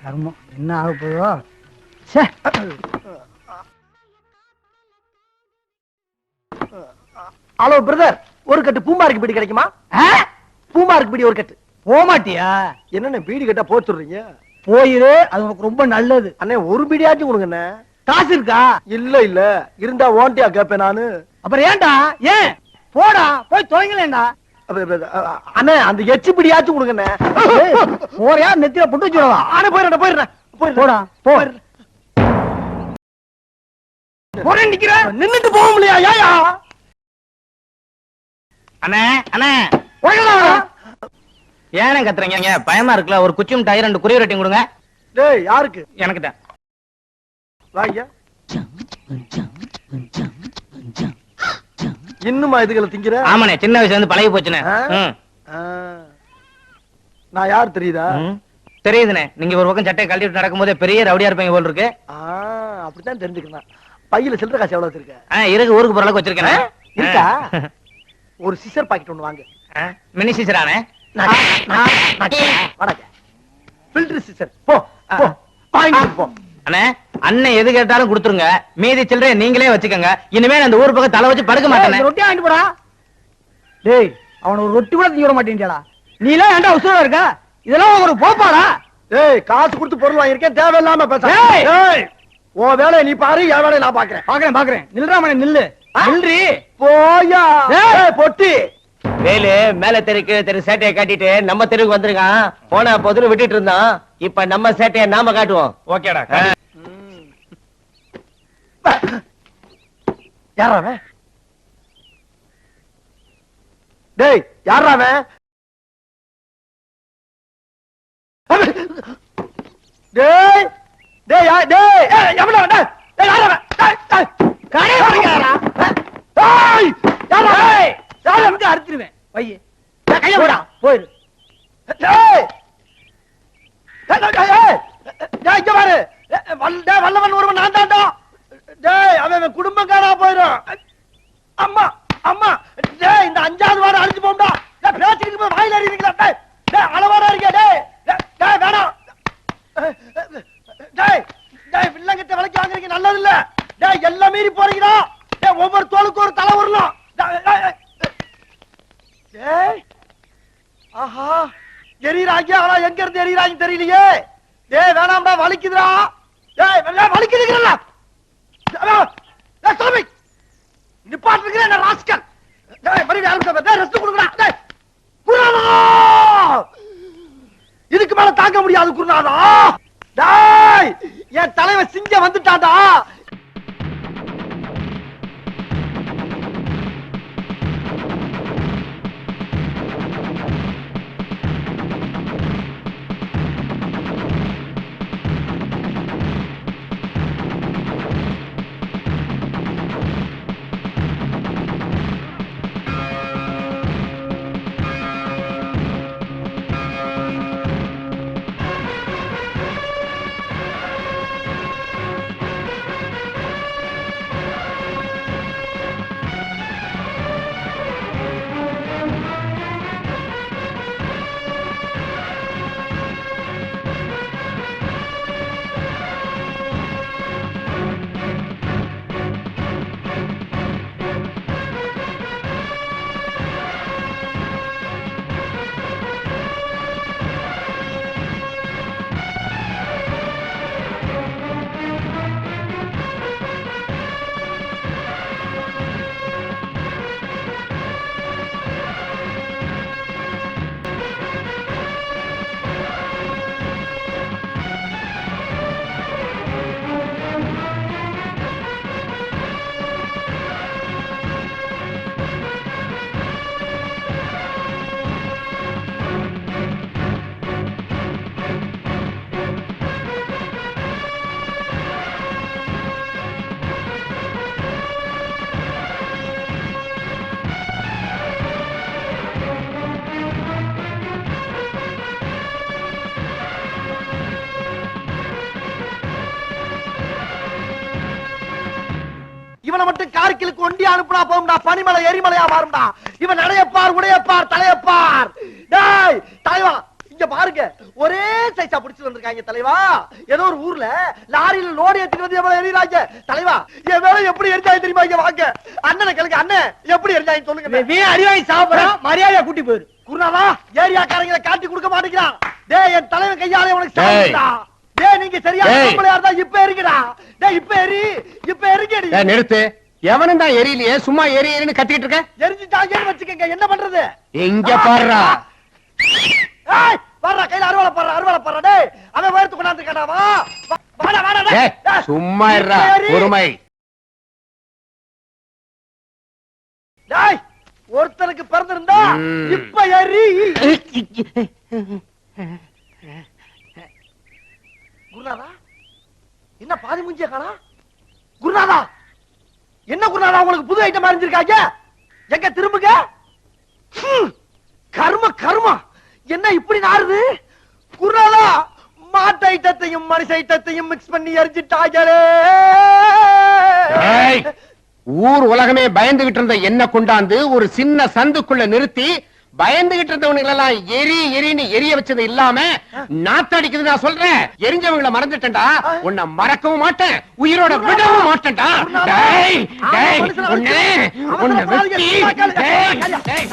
கர்மம் என்ன ஆக போதோ ச்சே! ஹலோ பிரதர் ஒரு கட்டு பூமாருக்கு பீடி கிடைக்குமா? பூமாருக்கு பீடி ஒரு கட்டு. போமாட்டியா? என்னண்ணே பீடி கட்டா போச்சுடுறீங்க போயிரு அது உனக்கு ரொம்ப நல்லது. அண்ணே ஒரு பீடியாச்சும் கொடுங்கண்ணே காசு இருக்கா? இல்ல இல்ல. இருந்தா ஓண்டியா கேப்பேன் நானு. அப்புறம் ஏன்டா? ஏன்? போடா போய் அ- அண்ணே அந்த எச்சு பிடியாச்சும் கொடுங்கண்ணே. போறியா? நெத்தியில புட்டு வச்சுடவா அண்ணே போயிடுறேன் போயிடுறேன் போயிடுறேன். போடா போ. போயிடுறேன். போறேன் நிக்கிற. நின்னுட்டு போக முடியா ஏயா? அண்ணே அண்ணே. ஏனே கத்துறீங்க? பயமா இருக்குல்ல? ஒரு குச்சி மிட்டாய் ரெண்டு குருவி ரொட்டியும் கொடுங்க. டேய் யாருக்கு? எனக்கு தான் இன்னுமா இதுகளை திங்கிற ஆமாண்ணே சின்ன வயசுல இருந்து பழகி. ஆ. நான் யார் தெரியுதா. தெரியுதுண்ணே நீங்க ஒரு பக்கம் சட்டையை கழட்டிட்டு நடக்கும்போதே பெரிய ரவுடியா இருப்பீங்க போல் இருக்கு அப்படித்தான் தெரிஞ்சுக்கணும் பையில சில்லற காசு எவ்வளவு வச்சிருக்க இருக்கு ஊருக்கு போற அளவுக்கு வச்சிருக்கேன்? இருக்கா? ஒரு சிசர் பாக்கெட் ஒண்ணு வாங்கு மினி சீசரானே ஃபில்டர் சிசர் போ போ வாங்கிட்டு போ அண்ணே அண்ணன் எது கேட்டாலும் கொடுத்துருங்க. மீதி சில்லறைய நீங்களே வச்சுக்கோங்க. இனிமே நான் அந்த ஊர் பக்கம் தலை வச்சு படுக்க மாட்டேனே. ரொட்டி வாங்கிட்டு போடா. டேய் அவன ஒரு ரொட்டி கூட திங்க விட மாட்டேன்டா நீ எல்லாம் ஏன்டா உசுரா இருக்க? இதெல்லாம் ஒரு போப்பாடா. ஏய் காசு கொடுத்து பொருள் வாங்கியிருக்கேன் தேவையில்லாம பேச! ஏய்! உன் வேலையை நீ பாரு என் வேலையை நான் பாக்குறேன் பாக்குறேன் பாக்குறேன் நில்றா மணி நில்லு. நில்றி. போயா. பொட்டி. வேலு மேல தெருக்கு தெரு சேட்டையை காட்டிட்டு நம்ம தெருவுக்கு வந்துருக்கான். போன பொதுல விட்டுட்டு இருந்தான். இப்ப நம்ம சேட்டையை நாம காட்டுவோம். ஓகேடா யாரா அவன்? டேய் யாரா அவன்? டேய் டேய் யா- டேய் அவன்? டேய், டேய், யாரா அவன்? டேய், டேய், கடை வாங்கியாரா? டேய், யாரா அவன்? யாரா அவன்? அறுத்துருவேன் பைய கையை விடா. போயிரு டேய்! டேய், டேய், டேய், ஏய்! டேய், இங்க பாரு. டேய், வல்- டேய், வல்லவன் ஒருவன் நான் தான்டா. டேய், அவன் அவன் குடும்பம் காணா போயிரும். அம்மா, அம்மா. டேய், இந்த அஞ்சாவது வாரம் அழிஞ்சு போகும்டா. டேய், பேசிக்கிட்டு போய் வாயில அறிவீங்களா டேய், டேய், அளவாரா இருக்கியா? டேய், டேய், வேணாம். டேய், டேய், வில்லங்கிட்ட விலைக்கு வாங்குறீங்க நல்லது இல்ல. டேய், எல்லாம் மீறி போறீங்களா? டேய், ஒவ்வொரு தோலுக்கு ஒரு தலை வரலாம் டேய், ஆஹா எரியறாங்க ஆனா எங்க இருந்து எரியறாங்க தெரியலையே டேய் வேணாம்டா வலிக்குதுடா டேய் வெள்ளை வலிக்குதுங்கறல சாமி நிப்பாட்டு என்ன ராஸ்கல்? டேய் மறுபடியும் ஆரம்பிச்சா டேய் ரெஸ்ட் கொடுங்கடா டேய் குருநாதா! இதுக்கு மேல தாங்க முடியாது குருநாதா. டேய் என் தலைவன் சிங்க வந்துட்டான்டா. இவனை மட்டும் கார்கிலுக்கு ஒண்டி அனுப்புனா போகும்டா பனிமலை எரிமலையா மாறும்டா. இவன் நடையப்பார் உடையப்பார் தலையப்பார். டேய் தலைவா இங்க பாருங்க. ஒரே சைஸா பிடிச்சு வந்திருக்காங்க தலைவா. ஏதோ ஒரு ஊர்ல லாரியில லோடு ஏத்திட்டு வந்து எவ்வளவு எறிறாங்க தலைவா என் மேல எப்படி எரிஞ்சாங்க தெரியுமா இங்க வாங்க? அண்ணனை கேளுங்க அண்ணன் எப்படி எரிஞ்சாங்க சொல்லுங்க வீ அடிவாங்கி சாப்பிடறான் மரியாதையா கூட்டி போயிரு. குருநாதா ஏரியாக்காரங்களை காட்டி கொடுக்க மாட்டேங்கிறான். டேய் என் தலைவன் கையால உனக்கு டேய். டேய் நீங்க சரியா டேய். பொம்பளையா இருந்தா இப்ப எரிங்கடா டேய் இப்ப எரி. இப்ப எரிங்கடி ஏய், நிறுத்து. எவனும் தான் எரியலையே? சும்மா எரி எரின்னு கத்திக்கிட்டு இருக்க? வச்சுக்கங்க. என்ன பண்றது? இங்க பாருடா. ஏய் வர்றா கையில அருவாளை போடுற அருவாளை போடுற. டேய் அவன் வேர்த்து கொண்டாந்து கேட்டாவா வாடா வாடா டேய். ஏய், டேய். சும்மா இருடா. பொறுமை. டேய் ஒருத்தனுக்கு பிறந்திருந்தா. இப்ப எரி குருநாதா என்ன பாதி முஞ்சிய காணா? குருநாதா! என்ன குருநாதா உங்களுக்கு புது ஐட்டம் அறிஞ்சிருக்காங்க? எங்க திரும்புங்க? ஹம், கர்ம என்ன இப்படி நாருது குருநாதா மாட்டு ஐட்டத்தையும் மனுஷ ஐட்டத்தையும் மிக்ஸ் பண்ணி எரிஞ்சிட்டாங்களே ஊர் உலகமே பயந்துகிட்டு இருந்த என்ன கொண்டாந்து ஒரு சின்ன சந்துக்குள்ள நிறுத்தி பயந்துகிட்டு எல்லாம் எரி எரின்னு எரிய வச்சது இல்லாம நாத்தடிக்குது நான் சொல்றேன். எரிஞ்சவங்கள மறந்துட்டேன்டா. உன்னை மறக்கவும் மாட்டேன். உயிரோட விடவும் மாட்டேன்டா. டேய் டேய் உன்னை உன்னை வெட்டி டேய் டேய்.